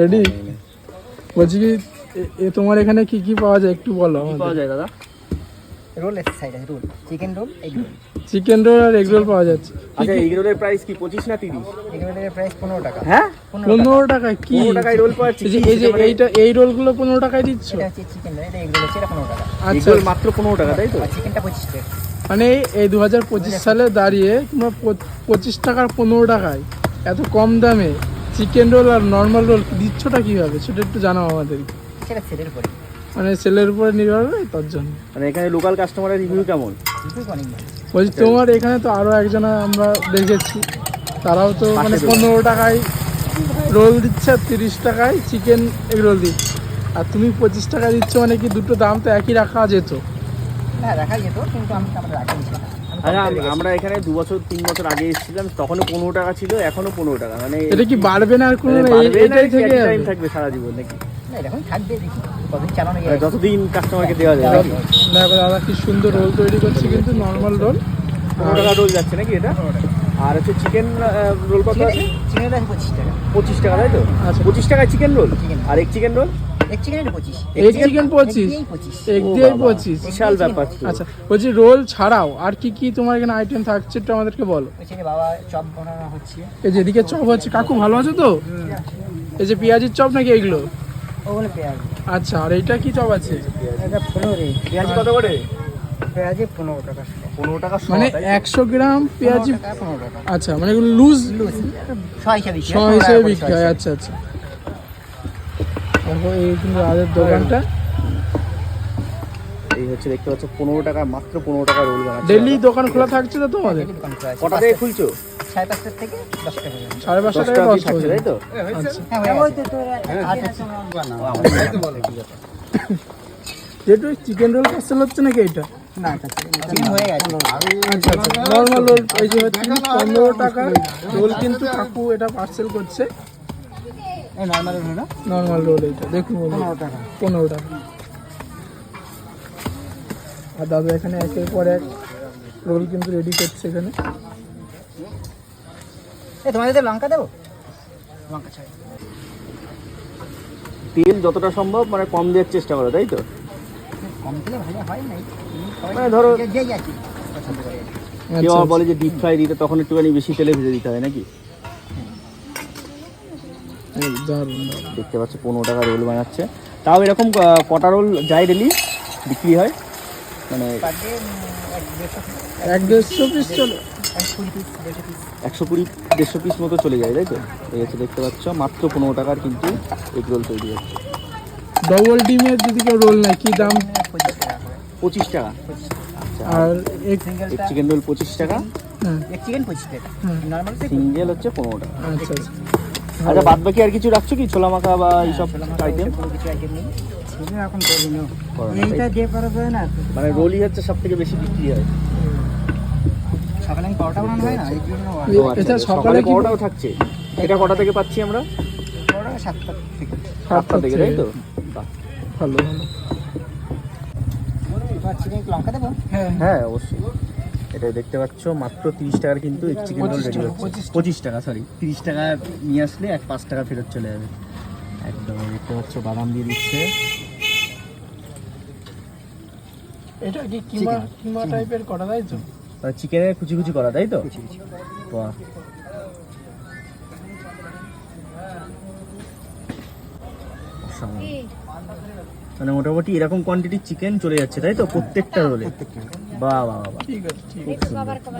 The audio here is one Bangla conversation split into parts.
রেডি বলছি কি এ- তোমার এখানে কি কি পাওয়া যায় একটু বলো পাওয়া যায় দাদা? রোল এর সাইড আছে roll chicken roll egg roll chicken roll আর এগ রোল পাওয়া যাচ্ছে। আচ্ছা রোলের প্রাইস কি না এগ রোলের প্রাইস পনেরো টাকা। হ্যাঁ? পনেরো টাকায় কি? পনেরো টাকায় রোল পাওয়া যাচ্ছে এই যে- এইটা এই রোলগুলো পনেরো টাকায় দিচ্ছ? এটা হচ্ছে চিকেন রোল এটা এগ রোল হচ্ছে এটা টাকা। আচ্ছা। মাত্র পনেরো টাকা তাই তো? চিকেনটা পঁচিশ টাকা। মানে এই দু হাজার পঁচিশ সালে দাঁড়িয়ে তোমরা পঁচিশ টাকার পনেরো টাকায় এত কম দামে চিকেন রোল আর নর্মাল রোল দিচ্ছটা কীভাবে? সেটা একটু জানাও আমাদের। সেটা সেলের উপরে। মানে সেলের উপরে নির্ভর করে তার জন্য। মানে এখানে লোকাল কাস্টমারের রিভিউ কেমন। বলছি তোমার এখানে তো আরও একজনা আমরা দেখেছি। তারাও তো মানে পনেরো টাকায় রোল দিচ্ছে আর তিরিশ টাকায় চিকেন এগ রোল দিচ্ছে। আর তুমি পঁচিশ টাকা দিচ্ছ মানে কি দুটো দাম তো একই রাখা যেত? হ্যাঁ রাখা যেত কিন্তু আমি রাখিনি লেগেছি। আমরা এখানে দু বছর তিন বছর আগে এসেছিলাম তখনও পনেরো টাকা ছিল এখনও পনেরো টাকা মানে এটা কি বাড়বে না আর কোনো মানে এটাই থেকে একই থাকবে সারা জীবন নাকি? মানে যতদিন কাস্টমারকে দেওয়া যায় দেখো দাদা কি সুন্দর রোল তৈরি করছে কিন্তু নর্মাল রোল পনেরো টাকা রোল যাচ্ছে নাকি এটা? আর হচ্ছে চিকেন রোল কত আছে? চিকেন পঁচিশ টাকা। পঁচিশ টাকা তাই তো? আচ্ছা। পঁচিশ টাকায় চিকেন রোল আর এক চিকেন রোল এটা এগ চিকেন পঁচিশ? এগ দিয়ে পঁচিশ। বিশাল ব্যাপার আচ্ছা বলছি রোল ছাড়াও আর কি কি তোমার এখানে আইটেম থাকছে একটু আমাদেরকে বলো? বাবা চপ বানানো হচ্ছে। এই যেদিকে চপ হচ্ছে কাকু ভালো আছে তো? এই যে পেঁয়াজির চপ নাকি এগুলো? ওগুলো পেঁয়াজ। আচ্ছা আর এইটা কি চপ আছে? এটা পনেরো পেঁয়াজ কত করে? পেঁয়াজে পনেরো টাকা পনেরো টাকা মানে একশো গ্রাম পেঁয়াজি আচ্ছা মানে লুজ লুজ। হিসাবে বিক্রি হয়। আচ্ছা আচ্ছা। এই কিন্তু দোকানটা। এই হচ্ছে দেখতে পাচ্ছ পনেরো টাকা মাত্র পনেরো টাকা রোল ডেলি দোকান খোলা থাকছে তো তোমাদের। কটা থেকে খুলছো? সাড়ে থেকে দশটা পাঁচটা থেকে থাকছে তাই তো? আচ্ছা। চিকেন রোল পার্সেল হচ্ছে নাকি এটা আচ্ছা আচ্ছা নর্মাল রোল এই যে হচ্ছে কিন্তু পনেরো টাকা। রোল কিন্তু কাকু এটা পার্সেল করছে। নর্মাল হলো নর্মাল রোল এইটা দেখুন পনেরো টাকা। পনেরো টাকা। আর দাদা এখানে একের পর এক রোল কিন্তু রেডি করছে এখানে। এই তোমাদের লঙ্কা দেবো? লঙ্কা ছাড়া। তেল যতটা সম্ভব মানে কম দেওয়ার চেষ্টা করো তাই তো? কম দিলে ভালো হয় নাই মানে ধরো- করে। কেউ আচ্ছা। বলে যে ডিপ ফ্রাই দিতে তখন একটুখানি বেশি তেলে ভেজে দিতে হয় নাকি। দেখতে পাচ্ছ পনেরো টাকা রোল বানাচ্ছে। তাও এরকম কটা রোল যায় ডেলি বিক্রি হয়? মানে এক দেড়শো পিস চলে। এক পিস একশো কুড়ি দেড়শো পিস মতো চলে যায় তাই তো? এই হচ্ছে দেখতে পাচ্ছ মাত্র পনেরো টাকার কিন্তু এগ রোল তৈরি হচ্ছে। ডবল ডিমের যদি কেউ রোল নেয় কি দাম? পঁচিশ টাকা। আচ্ছা আর এক চিকেন রোল পঁচিশ টাকা। হ্যাঁ। এক চিকেন পঁচিশ টাকা। নর্মাল সিঙ্গেল হচ্ছে পনেরো টাকা। আচ্ছা আচ্ছা। আচ্ছা বাদ বাকি আর কিছু রাখছো কি? ছোলা মাখা বা এইসব আইটেম কিছু আইটেম নেই। এখন এইটা না? মানে রোলই হচ্ছে সব থেকে বেশি বিক্রি হয়। সকালে পরোটা বানানো হয় না? এই জন্য আচ্ছা, এটা আচ্ছা, সকালে পরোটাও থাকছে? এটা কটা থেকে পাচ্ছি আমরা? পরোটা সাতটা থেকে। সাতটা থেকে তাই তো? ভালো। ভালো তোমার লঙ্কা দেবো? হ্যাঁ। হ্যাঁ অবশ্যই। এটা দেখতে পাচ্ছ মাত্র তিরিশ টাকার কিন্তু এক চিকেন রোল 25 রেডি হচ্ছে। পঁচিশ টাকা। সরি তিরিশ টাকা নিয়ে আসলে এক পাঁচ টাকা ফেরত চলে যাবে। একদম দেখতে পাচ্ছ বাদাম দিয়ে দিচ্ছে। এটা কি কিমা কিমা টাইপের করা তাই তো? চিকেনের কুচি কুচি করা তাই তো? বাহ। মানে মোটামুটি এরকম কোয়ান্টিটির চিকেন চলে যাচ্ছে তাই তো? প্রত্যেকটা রোলে বাহ বাহ বাহ ঠিক আছে ঠিক আছে।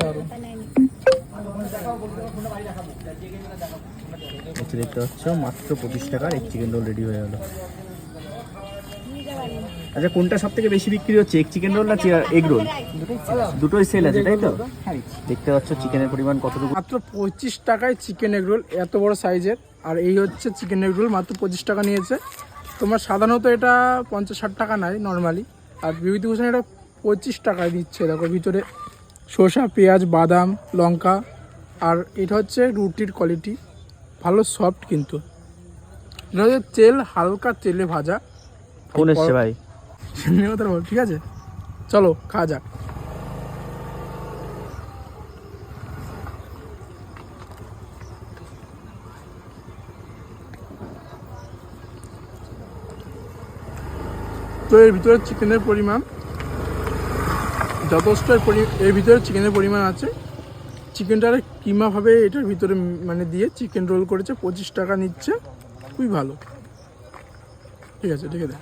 দারুণ। হচ্ছে দেখতে পাচ্ছ মাত্র পঁচিশ টাকার এক চিকেন রোল রেডি হয়ে গেল। আচ্ছা কোনটা সব থেকে বেশি বিক্রি হচ্ছে এক চিকেন রোল না এগ রোল দুটোই সেল আছে তাই তো? দেখতে পাচ্ছ চিকেনের পরিমাণ কতটুকু। মাত্র পঁচিশ টাকায় চিকেন এগ রোল এত বড় সাইজের আর এই হচ্ছে চিকেন এগ রোল মাত্র পঁচিশ টাকা নিয়েছে। তোমার সাধারণত এটা পঞ্চাশ ষাট টাকা নেয় নর্মালি আর বিভূতিভূষণ এটা পঁচিশ টাকায় দিচ্ছে। দেখো ভিতরে শসা পেঁয়াজ বাদাম লঙ্কা আর এটা হচ্ছে রুটির কোয়ালিটি ভালো সফট কিন্তু। তেল হালকা তেলে ভাজা। ভাই? কথা বল ঠিক আছে? চলো খাওয়া যাক। তো এর ভিতরে চিকেনের পরিমাণ যথেষ্ট এর ভিতরে চিকেনের পরিমাণ আছে। চিকেনটার কিমাভাবে এটার ভিতরে মানে দিয়ে চিকেন রোল করেছে, পঁচিশ টাকা নিচ্ছে। খুবই ভালো। ঠিক আছে ঠিক আছে